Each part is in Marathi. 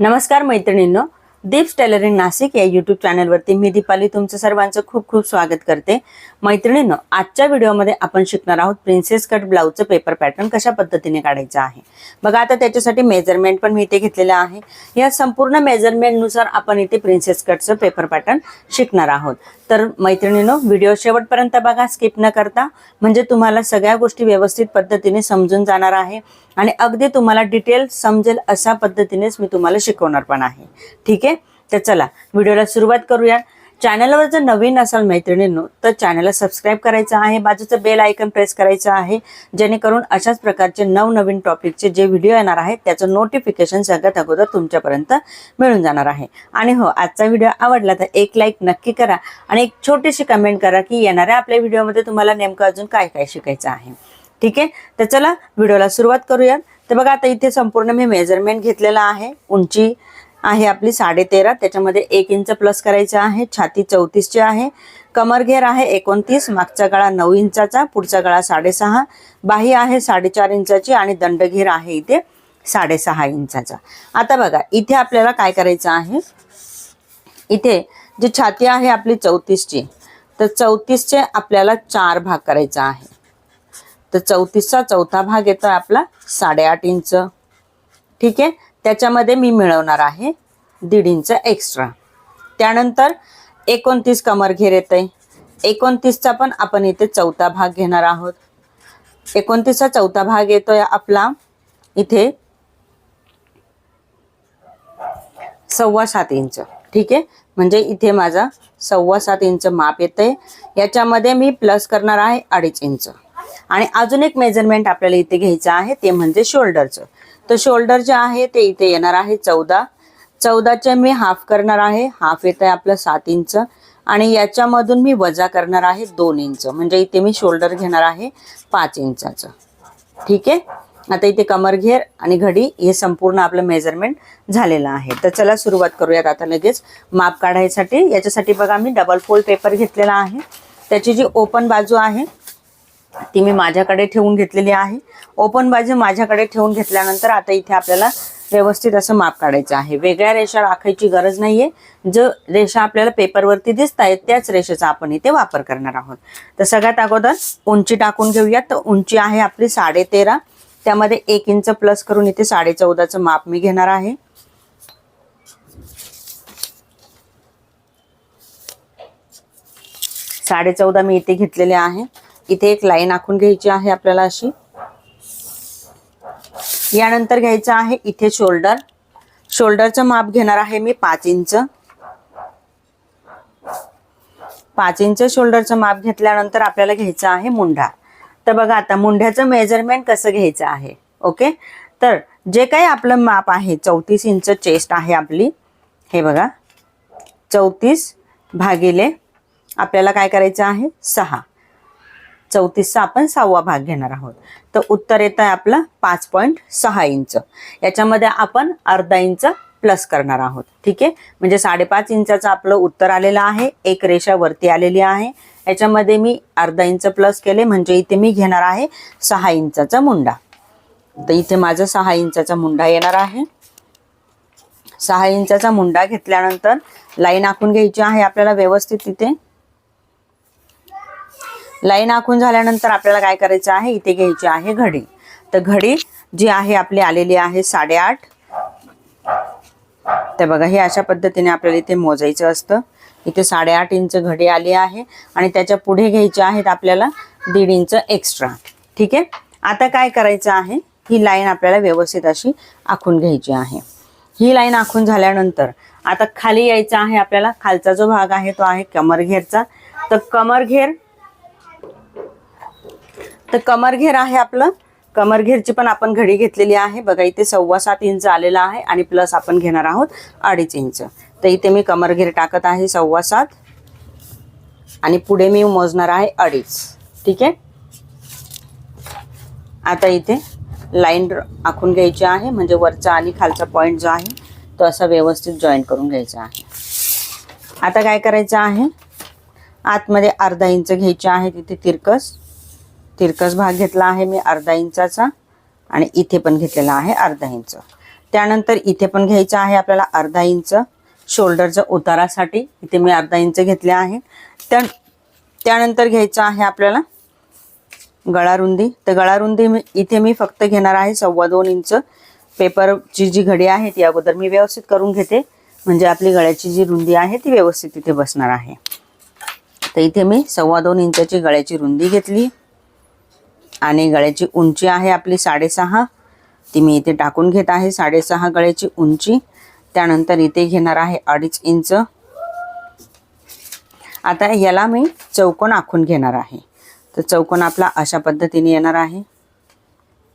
नमस्कार मैत्रिणींनो दीप्स टेलरिंग नाशिक या यूट्यूब चॅनलवरती मी दीपाली तुमचं सर्वांचं खूप खूप स्वागत करते. मैत्रिणींनो आजच्या व्हिडिओमध्ये आपण शिकणार आहोत प्रिन्सेस कट ब्लाऊजचं पेपर पॅटर्न कशा पद्धतीने काढायचं आहे. बघा आता त्याच्यासाठी मेजरमेंट पण मी इथे घेतलेलं आहे. या संपूर्ण मेजरमेंटनुसार आपण इथे प्रिन्सेस कटचं पेपर पॅटर्न शिकणार आहोत. तर मैत्रिणींनो व्हिडिओ शेवटपर्यंत बघा स्किप न करता. म्हणजे तुम्हाला सगळ्या गोष्टी व्यवस्थित पद्धतीने समजून जाणार आहे. आणि अगदी तुम्हाला डिटेल समजेल अशा पद्धतीनेच मी तुम्हाला शिकवणार पण आहे. ठीक आहे? तर चला व्हिडिओला सुरुवात करूया. चॅनलवर जर नवीन असाल मैत्रिणींनो तर चॅनलला सबस्क्राईब करायचं आहे बाजूचं बेल आयकन प्रेस करायचं आहे जेणेकरून अशाच प्रकारचे नवनवीन टॉपिकचे जे व्हिडिओ येणार आहेत त्याचं नोटिफिकेशन सगळ्यात अगोदर तुमच्यापर्यंत मिळून जाणार आहे. आणि हो आजचा व्हिडिओ आवडला तर एक लाईक नक्की करा आणि एक छोटीशी कमेंट करा की येणाऱ्या आपल्या व्हिडिओमध्ये तुम्हाला नेमकं अजून काय काय शिकायचं आहे. ठीक आहे? तर चला व्हिडिओला सुरुवात करूया तर बघा आता इथे संपूर्ण मी मेजरमेंट घेतलेला आहे उंची आहे आपली साडेतेरा. त्याच्यामध्ये एक इंच प्लस करायचं आहे. छाती चौतीसची आहे. कमर घेर आहे एकोणतीस. मागचा गळा नऊ इंचाचा. पुढचा गळा साडेसहा. बाही आहे साडेचार इंचाची आणि दंडघेर आहे इथे साडेसहा इंचाचा. आता बघा इथे आपल्याला काय करायचं आहे? इथे जी छाती आहे आपली चौतीसची तर चौतीसचे आपल्याला चार भाग करायचा आहे. तर चौतीसचा चौथा भाग येतो आपला साडेआठ इंच. ठीक आहे? त्याच्यामध्ये मी मिळवणार आहे दीड इंच एक्स्ट्रा त्यानंतर एकोणतीस कमर घेर येते. आहे एकोणतीसचा पण आपण इथे चौथा भाग घेणार आहोत. एकोणतीसचा चौथा भाग येतोय आपला इथे सव्वा सात इंच. ठीक आहे? म्हणजे इथे माझा सव्वा सात इंच माप येते. याच्यामध्ये मी प्लस करणार आहे अडीच इंच. आणि अजून एक मेजरमेंट आपल्याला इथे घ्यायचं आहे ते म्हणजे शोल्डरचं तर शोल्डर जे आहे ते इथे येणार आहे चौदा. चौदाचे मी हाफ करणार आहे. हाफ येत आहे आपलं सात इंच. आणि याच्यामधून मी वजा करणार आहे दोन इंच. म्हणजे इथे मी शोल्डर घेणार आहे पाच इंचाचं. ठीक आहे? आता इथे कमर घेर आणि घडी हे संपूर्ण आपलं मेजरमेंट झालेलं आहे. तर चला सुरुवात करूयात आता लगेच. माप काढायसाठी. याच्यासाठी बघा मी डबल फोल्ड पेपर घेतलेला आहे. त्याची जी ओपन बाजू आहे ती मी माझ्याकडे ठेवून घेतलेली आहे. ओपन बाजू माझ्याकडे ठेवून घेतल्यानंतर आता इथे आपल्याला व्यवस्थित असं माप काढायचं आहे. वेगळ्या रेषा राखायची गरज नाहीये. जो रेषा आपल्याला पेपरवरती दिसत आहेत त्याच रेषेचा आपण इथे वापर करणार आहोत. तर सगळ्यात अगोदर उंची टाकून घेऊयात. तर उंची आहे आपली साडे तेरा त्यामध्ये एक इंच प्लस करून इथे साडे चौदाचं माप मी घेणार आहे. साडे चौदा मी इथे घेतलेले आहे. इथे एक लाईन आखून घ्यायची आहे आपल्याला अशी. यानंतर घ्यायचं आहे इथे शोल्डर. शोल्डरचं माप घेणार आहे मी पाच इंच. पाच इंच शोल्डरचं माप घेतल्यानंतर आपल्याला घ्यायचं आहे मुंढा. तर बघा आता मुंढ्याचं मेजरमेंट कसं घ्यायचं आहे? ओके? तर जे काही आपलं माप आहे चौतीस इंच चेस्ट आहे आपली. हे बघा. चौतीस भागिले आपल्याला काय करायचं आहे? सहा. चौतीसचा आपण सहावा भाग घेणार आहोत. तर उत्तर येत आहे आपलं पाच पॉईंट सहा इंच. याच्यामध्ये आपण अर्धा इंच प्लस करणार आहोत. ठीक आहे? म्हणजे साडेपाच इंचाचं आपलं उत्तर आलेलं आहे. एक रेषा वरती आलेली आहे. याच्यामध्ये मी अर्धा इंच प्लस केले म्हणजे इथे मी घेणार आहे सहा इंचाचा मुंडा. तर इथे माझा सहा इंचाचा मुंडा येणार आहे. सहा इंचाचा मुंडा घेतल्यानंतर लाईन आखून घ्यायची आहे आपल्याला व्यवस्थित तिथे लाईन आखून झाल्यानंतर आपल्याला काय करायचं आहे? इथे घ्यायची आहे घडी. तर घडी जी आहे आपली आलेली आहे साडेआठ. तर बघा हे अशा पद्धतीने आपल्याला इथे मोजायचं असतं. इथे साडेआठ इंच घडी आली आहे आणि त्याच्या पुढे घ्यायचे आहेत आपल्याला दीड इंच एक्स्ट्रा. ठीक आहे? आता काय करायचं आहे? ही लाईन आपल्याला व्यवस्थित अशी आखून घ्यायची आहे. ही लाईन आखून झाल्यानंतर आता खाली यायचं आहे आपल्याला. खालचा जो भाग आहे तो आहे कमरघेरचा तर कमरघेर तर कमरघेर आहे आपलं. कमरघेरची पण आपण घडी घेतलेली आहे. बघा इथे सव्वा सात इंच आलेला आहे आणि प्लस आपण घेणार आहोत अडीच इंच. तर इथे मी कमरघेर टाकत आहे सव्वा सात. आणि पुढे मी मोजणार आहे अडीच. ठीक आहे? आता इथे लाईन आखून घ्यायची आहे. म्हणजे वरचा आणि खालचा पॉईंट जो आहे तो असा व्यवस्थित जॉईन करून घ्यायचा आहे. आता काय करायचं आहे? आतमध्ये अर्धा इंच घ्यायचे आहे तिथे तिरकस. तिरकस भाग घेतला आहे मी अर्धा इंचाचा आणि इथे पण घेतलेला आहे अर्धा इंच. त्यानंतर इथे पण घ्यायचं आहे आपल्याला अर्धा इंच शोल्डरच्या उतारासाठी. इथे मी अर्धा इंच घेतले आहे. त्या त्यानंतर घ्यायचं आहे आपल्याला गळा रुंदी तर गळा रुंदी मी इथे मी फक्त घेणार आहे सव्वा दोन इंच. पेपरची जी घडी आहे ती अगोदर मी व्यवस्थित करून घेते. म्हणजे आपली गळ्याची जी रुंदी आहे ती व्यवस्थित इथे बसणार आहे. तर इथे मी सव्वा दोन इंचाची गळ्याची रुंदी घेतली. आणि गळ्याची उंची आहे आपली साडेसहा. ती मी इथे टाकून घेत आहे. साडेसहा गळ्याची उंची. त्यानंतर इथे घेणार आहे अडीच इंच. आता याला मी चौकोन आखून घेणार आहे. तर चौकोन आपला अशा पद्धतीने येणार आहे.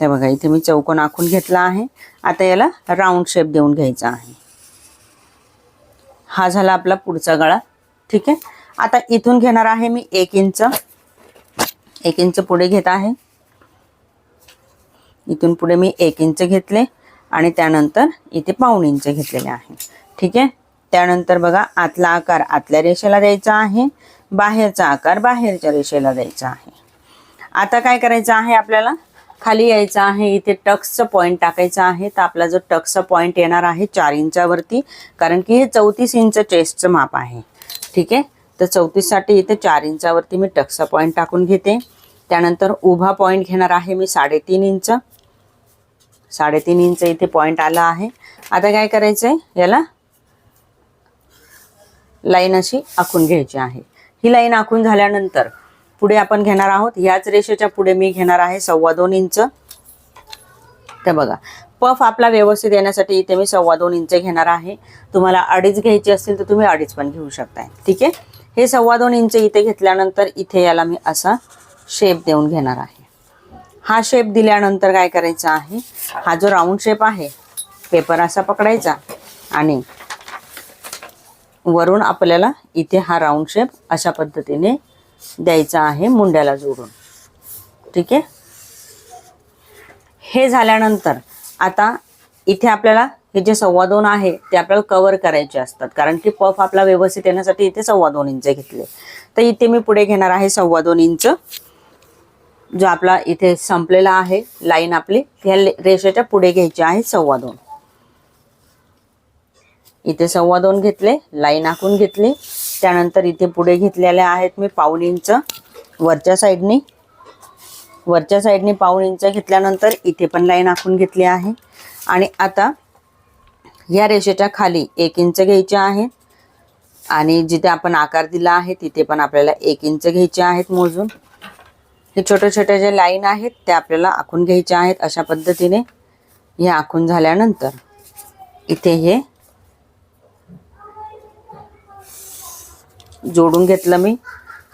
तर बघा इथे मी चौकोन आखून घेतला आहे. आता याला राऊंड शेप देऊन घ्यायचा आहे. हा झाला आपला पुढचा गळा. ठीक आहे? आता इथून घेणार आहे मी एक इंच. एक इंच पुढे घेत आहे. इथून पुढे मी एक इंच घेतले आणि त्यानंतर इथे पाऊण इंच घेतलेले आहे. ठीक आहे? त्यानंतर बघा आतला आकार आतल्या रेषेला द्यायचा आहे. बाहेरचा आकार बाहेरच्या रेषेला द्यायचा आहे. आता काय करायचं आहे आपल्याला? खाली यायचं आहे. इथे टक्सचं पॉईंट टाकायचं आहे. तर आपला जो टक्सचा पॉईंट येणार आहे चार इंचावरती कारण की हे चौतीस इंच चेस्टचं माप आहे. ठीक आहे? तर चौतीससाठी इथे चार इंचावरती मी टक्सचा पॉईंट टाकून घेते. त्यानंतर उभा पॉईंट घेणार आहे मी साडेतीन इंच. साडेतीन इंच इथे पॉईंट आला आहे. आता काय करायचं आहे याला लाईन अशी आखून घ्यायची आहे. ही लाईन आखून झाल्यानंतर पुढे आपण घेणार आहोत ह्याच रेषेच्या पुढे मी घेणार आहे सव्वा दोन इंच. तर बघा पफ आपला व्यवस्थित येण्यासाठी इथे मी सव्वा दोन इंच घेणार आहे. तुम्हाला अडीच घ्यायची असतील तर तुम्ही अडीच पण घेऊ शकताय. ठीक आहे? हे सव्वा दोन इंच इथे घेतल्यानंतर इथे याला मी असा शेप देऊन घेणार आहे. हा शेप दिल्यानंतर काय करायचं आहे? हा जो राऊंड शेप आहे पेपर असा पकडायचा आणि वरून आपल्याला इथे हा राऊंड शेप अशा पद्धतीने द्यायचा आहे मुंड्याला जोडून. ठीक आहे? हे झाल्यानंतर आता इथे आपल्याला हे जे सव्वा दोन आहे ते आपल्याला कव्हर करायचे असतात. कारण की पफ आपला व्यवस्थित येण्यासाठी इथे सव्वा दोन इंच घेतले. तर इथे मी पुढे घेणार आहे सव्वा दोन इंच जो आपला इथे संपलेला आहे लाईन आपली ह्या रेषेच्या पुढे घ्यायची आहे सव्वा दोन. इथे सव्वा दोन घेतले लाईन आखून घेतली. त्यानंतर इथे पुढे घेतलेले आहेत मी पाऊण इंच वरच्या साईडनी. वरच्या साईडनी पाऊण इंच घेतल्यानंतर इथे पण लाईन आखून घेतली आहे. आणि आता या रेषेच्या खाली एक इंच घ्यायचे आहे. आणि जिथे आपण आकार दिला आहे तिथे पण आपल्याला एक इंच घ्यायचे आहेत मोजून. हे छोटे छोटे जे लाईन आहेत ते आपल्याला आखून घ्यायचे आहेत. अशा पद्धतीने हे आखून झाल्यानंतर इथे हे जोडून घेतलं मी.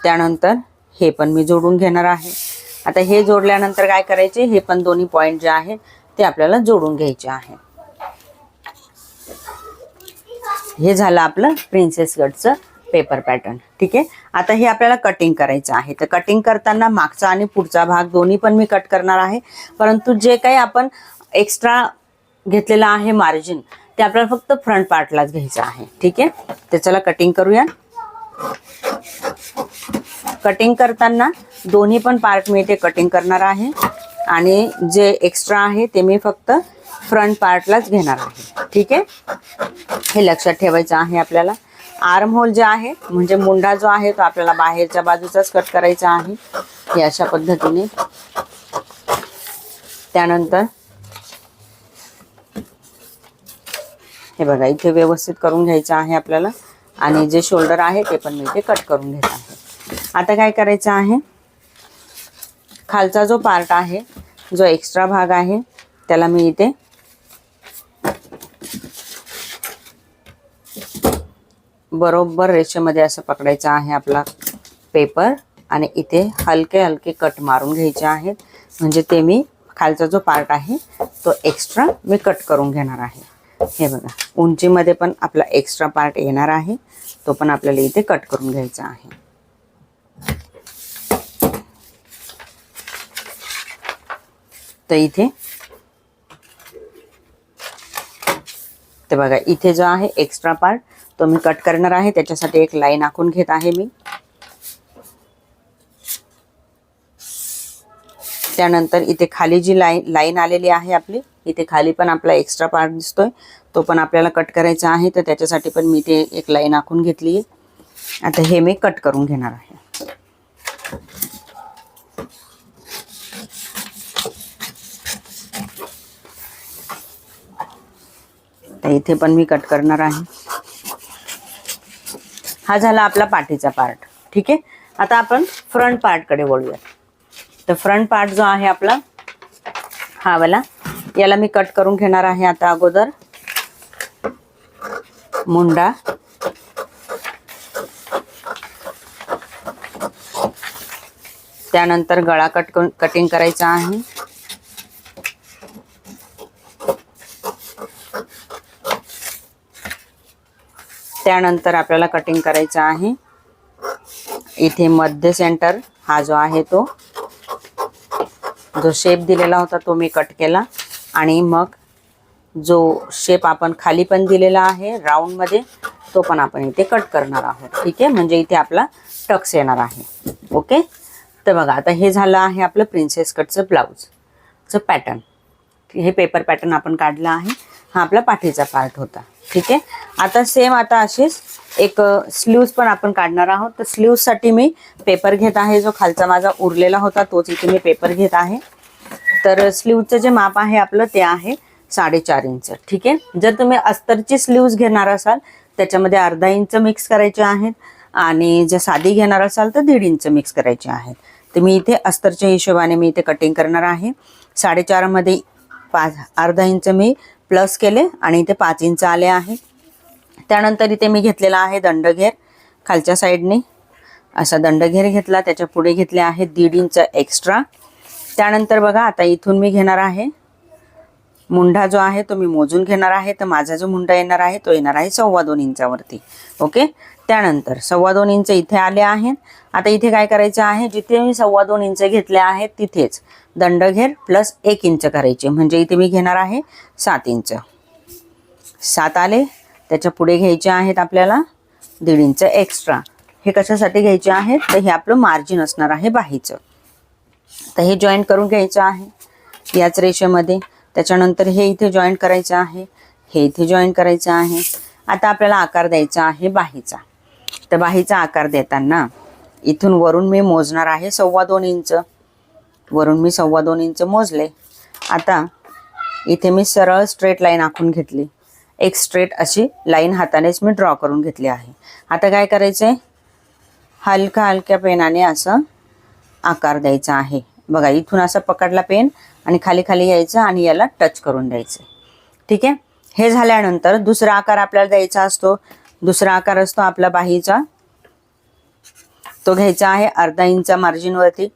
त्यानंतर हे पण मी जोडून घेणार आहे. आता हे जोडल्यानंतर काय करायचे? हे पण दोन्ही पॉईंट जे आहे ते आपल्याला जोडून घ्यायचे आहे. हे झालं आपलं प्रिन्सेस गडचं पेपर पॅटर्न ठीक आहे? आता हे आपल्याला कटिंग करायचं आहे. तर कटिंग करताना मागचा आणि पुढचा भाग दोन्ही पण मी कट करणार आहे. परंतु जे काही आपण एक्स्ट्रा घेतलेलं आहे मार्जिन ते आपल्याला फक्त फ्रंट पार्टलाच घ्यायचं आहे. ठीक आहे? त्याच्याला चला कटिंग करूया. कटिंग करताना दोन्ही पण पार्ट मी ते कटिंग करणार आहे. आणि जे एक्स्ट्रा आहे ते मी फक्त फ्रंट पार्टलाच घेणार आहे. ठीक आहे? हे लक्षात ठेवायचं आहे आपल्याला. आर्म होल जे आहे म्हणजे मुंडा जो आहे तो आपल्याला बाहेरच्या बाजूचाच कट करायचा आहे. हे अशा पद्धतीने. त्यानंतर हे बघा इथे व्यवस्थित करून घ्यायचं आहे आपल्याला. आणि जे शोल्डर आहे ते पण मी इथे कट करून घेत आहे. आता काय करायचं आहे? खालचा जो पार्ट आहे जो एक्स्ट्रा भाग आहे त्याला मी इथे बरोबर रेषेमध्ये असं पकडायचं आहे आपला पेपर. आणि इथे हलके हलके कट मारून घ्यायचे आहेत. म्हणजे ते मी खालचा जो पार्ट आहे तो एक्स्ट्रा मी कट करून घेणार आहे. हे बघा उंचीमध्ये पण आपला एक्स्ट्रा पार्ट येणार आहे. तो पण आपल्याला इथे कट करून घ्यायचा आहे. तर इथे ते बघा इथे जो आहे एक्स्ट्रा पार्ट तो मी कट करणार आहे. त्याच्यासाठी एक लाईन आखून घेत आहे मी. त्यानंतर इथे खाली जी लाईन लाईन आलेली आहे आपली इथे खाली पण आपला एक्स्ट्रा पार्ट दिसतोय. तो पण आपल्याला कट करायचा आहे. तर त्याच्यासाठी पण मी ते एक लाईन आखून घेतली. आहे आता हे मी कट करून घेणार आहे. तर इथे पण मी कट करणार आहे. हा झाला आपला पाठीचा पार्ट ठीक आहे? आता आपण फ्रंट पार्टकडे वळूया तर फ्रंट पार्ट जो आहे आपला हा वाला याला मी कट करून घेणार आहे आता अगोदर. मुंडा. त्यानंतर गळा कट कटिंग करायचा आहे. त्यानंतर आपल्याला कटिंग करायचं आहे. इथे मध्य सेंटर हा जो आहे तो. जो शेप दिलेला होता तो मी कट केला. आणि मग जो शेप आपण खाली पण दिलेला आहे राऊंडमध्ये तो पण आपण इथे कट करणार आहोत. ठीक आहे? म्हणजे इथे आपला टक्स येणार आहे. ओके? तर बघा आता हे झालं आहे आपलं प्रिन्सेस कटचं ब्लाऊजचं पॅटर्न हे पेपर पॅटर्न आपण काढलं आहे. हा आपला पाठीचा पार्ट होता. ठीक आहे? आता सेम आता अशीच एक स्लीव्ज पण आपण काढणार आहोत. तर स्लीव्जसाठी मी पेपर घेत आहे. जो खालचा माझा उरलेला होता तोच इथे मी पेपर घेत आहे. तर स्लीवचं जे माप आहे आपलं ते आहे साडेचार इंच. ठीक आहे? जर तुम्ही अस्तरची स्लीव्ज घेणार असाल त्याच्यामध्ये अर्धा इंच मिक्स करायचे आहेत आणि जर साधी घेणार असाल तर दीड इंच मिक्स करायचे आहेत. तर मी इथे अस्तरच्या हिशोबाने मी इथे कटिंग करणार आहे. साडेचारमध्ये पाच अर्धा इंच मी प्लस केले आणि इथे पाच इंच आले आहे. त्यानंतर इथे मी घेतलेला आहे दंडघेर. खालच्या साईडने असा दंडघेर घेतला. त्याच्या पुढे घेतले आहे दीड इंच एक्स्ट्रा. त्यानंतर बघा आता इथून मी घेणार आहे. मुंढा जो आहे तो मी मोजून घेणार आहे. तर माझा जो मुंडा येणार आहे तो येणार आहे सव्वा दोन इंचावरती. ओके? त्यानंतर सव्वा दोन इंच इथे आले आहेत. आता इथे काय करायचं आहे? जिथे मी सव्वा दोन इंच घेतले आहेत तिथेच. दंडघेर प्लस एक इंच करायचे. म्हणजे इथे मी घेणार आहे सात इंच. सात आले त्याच्या पुढे घ्यायचे आहेत आपल्याला दीड इंच एक्स्ट्रा हे कशासाठी घ्यायचे आहेत? तर हे आपलं मार्जिन असणार आहे बाहीचं. तर हे जॉईंट करून घ्यायचं आहे याच रेषेमध्ये. त्याच्यानंतर हे इथे जॉईंट करायचं आहे हे इथे जॉईंट करायचं आहे. आता आपल्याला आकार द्यायचा आहे बाहीचा. तर बाहीचा आकार देताना इथून वरून मी मोजणार आहे सव्वा दोन इंच. वरून मी सव्वा दोन इंच मोजले. आता इथे मी सरळ स्ट्रेट लाईन आखून घेतली. एक स्ट्रेट अशी लाईन हातानेच मी ड्रॉ करून घेतली आहे. आता काय करायचं आहे हलका हलक्या पेनाने असं आकार द्यायचा आहे. बघा इथून असं पकडला पेन आणि खाली खाली यायचं आणि याला टच करून द्यायचं. ठीक आहे? हे झाल्यानंतर दुसरा आकार आपल्याला द्यायचा असतो. दुसरा आकार असतो आपला बाहीचा. तो घ्यायचा आहे अर्धा इंचा मार्जिनवरती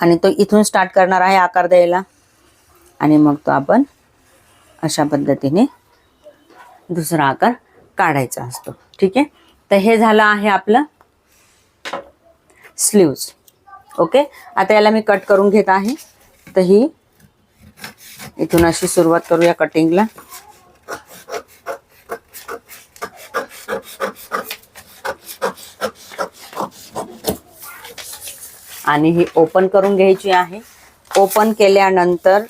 आणि तो इथून स्टार्ट करणार आहे आकार द्यायला. आणि मग तो आपण अशा पद्धतीने दुसरा आकार काढायचा असतो. ठीक आहे? तर हे झालं आहे आपलं स्लीव्ज ओके आता याला मी कट करून घेत आहे. तर ही इथून अशी सुरुवात करूया कटिंगला आणि ही ओपन करून घ्यायची आहे. ओपन केल्यानंतर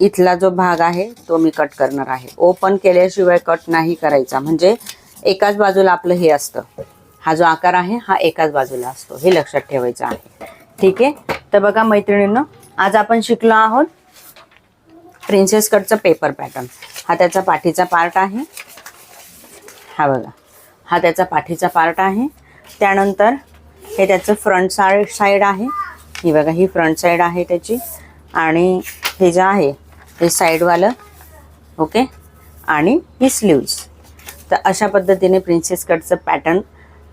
इथला जो भाग आहे तो मी कट करणार आहे. ओपन केल्याशिवाय कट नाही करायचा. म्हणजे एकाच बाजूला आपलं हे असतं. हा जो आकार आहे हा एकाच बाजूला असतो. हे लक्षात ठेवायचं आहे. ठीक आहे? तर बघा मैत्रिणींनो आज आपण शिकलो आहोत प्रिन्सेस कटचं पेपर पॅटर्न हा त्याचा पाठीचा पार्ट आहे. हा बघा. हा त्याचा पाठीचा पार्ट आहे. त्यानंतर हे त्याचं फ्रंट साईड साईड आहे. ही बघा ही फ्रंट साईड आहे त्याची. आणि हे जे आहे हे साईडवालं ओके? आणि ही स्लीव्ज तर अशा पद्धतीने प्रिन्सेस कटचं पॅटर्न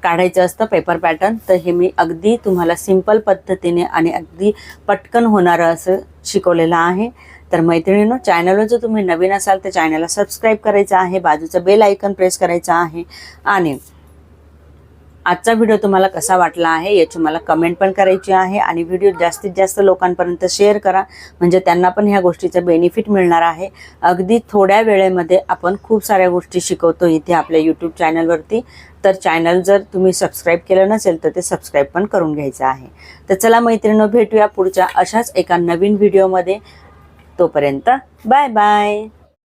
काढायचं असतं पेपर पॅटर्न तर हे मी अगदी तुम्हाला सिंपल पद्धतीने आणि अगदी पटकन होणारं असं शिकवलेलं आहे. तर मैत्रिणींनो चॅनलवर जर तुम्ही नवीन असाल तर चॅनलला सबस्क्राईब करायचं आहे. बाजूचं बेल आयकन प्रेस करायचं आहे. आणि आजचा व्हिडिओ तुम्हाला कसा वाटला आहे याची मला कमेंट पण करायची आहे आणि व्हिडिओ जास्तीत जास्त लोकांपर्यंत शेअर करा. म्हणजे त्यांना पण ह्या गोष्टीचं बेनिफिट मिळणार आहे. अगदी थोड्या वेळेमध्ये आपण खूप साऱ्या गोष्टी शिकवतो इथे आपल्या यूट्यूब चॅनलवरती तर चॅनल जर तुम्ही सबस्क्राईब केलं नसेल तर ते सबस्क्राईब पण करून घ्यायचं आहे. तर चला मैत्रिणी भेटूया पुढच्या अशाच एका नवीन व्हिडिओमध्ये तोपर्यंत बाय बाय